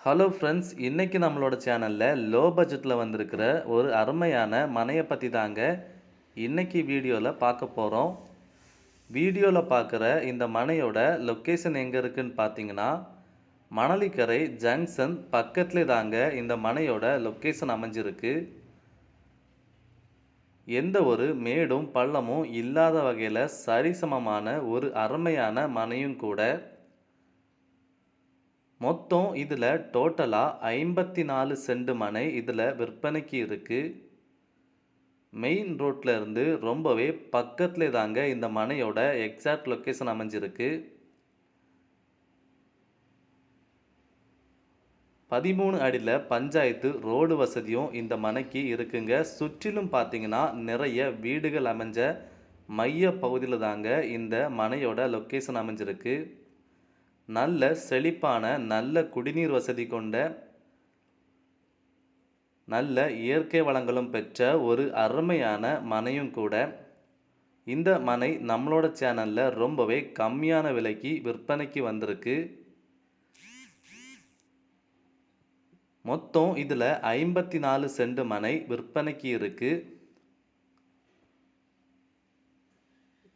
Hello friends இன்றைக்கி நம்மளோட சேனலில் லோ பட்ஜெட்டில் வந்திருக்கிற ஒரு அருமையான மனையை பற்றி தாங்க இன்றைக்கி வீடியோவில் பார்க்க போகிறோம் வீடியோவில் பார்க்குற இந்த மனையோட லொக்கேஷன் எங்கே இருக்குதுன்னு பார்த்தீங்கன்னா மணலிக்கரை ஜங்ஷன் பக்கத்துலேயே தாங்க இந்த மனையோட லொக்கேஷன் அமைஞ்சிருக்கு. எந்த ஒரு மேடும் பள்ளமும் இல்லாத வகையில் சரிசமமான ஒரு அருமையான மனையும் கூட மொத்தம் இதில் டோட்டலாக ஐம்பத்தி நாலு செண்டு மனை இதில் விற்பனைக்கு இருக்குது மெயின் ரோட்டில் இருந்து ரொம்பவே பக்கத்துலேயே தாங்க இந்த மனையோட எக்ஸாக்ட் லொக்கேஷன் அமைஞ்சிருக்கு. பதிமூணு அடியில் பஞ்சாயத்து ரோடு வசதியும் இந்த மனைக்கு இருக்குங்க. சுற்றிலும் பார்த்தீங்கன்னா நிறைய வீடுகள் அமைஞ்ச மைய பகுதியில் தாங்க இந்த மனையோட லொக்கேஷன் அமைஞ்சிருக்கு. நல்ல செழிப்பான நல்ல குடிநீர் வசதி கொண்ட நல்ல இயற்கை வளங்களும் பெற்ற ஒரு அருமையான மனையும் கூட. இந்த மனை நம்மளோட சேனலில் ரொம்பவே கம்மியான விலைக்கு விற்பனைக்கு வந்திருக்கு. மொத்தம் இதில் ஐம்பத்தி நாலு சென்ட் மனை விற்பனைக்கு இருக்குது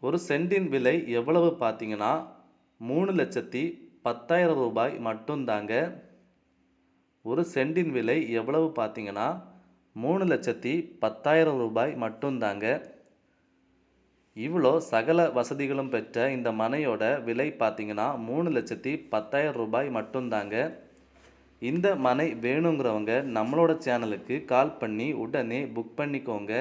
ஒரு சென்டின் விலை எவ்வளவு பார்த்தீங்கன்னா மூணு லட்சத்தி பத்தாயிரம் ரூபாய் மட்டும்தாங்க ஒரு சென்டின் விலை எவ்வளவு பார்த்தீங்கன்னா மூணு லட்சத்தி பத்தாயிரம் ரூபாய் மட்டும்தாங்க இவ்வளோ சகல வசதிகளும் பெற்ற இந்த மனையோட விலை பார்த்தீங்கன்னா மூணு லட்சத்தி பத்தாயிரம் ரூபாய் மட்டும்தாங்க இந்த மனை வேணுங்கிறவங்க நம்மளோட சேனலுக்கு கால் பண்ணி உடனே புக் பண்ணிக்கோங்க.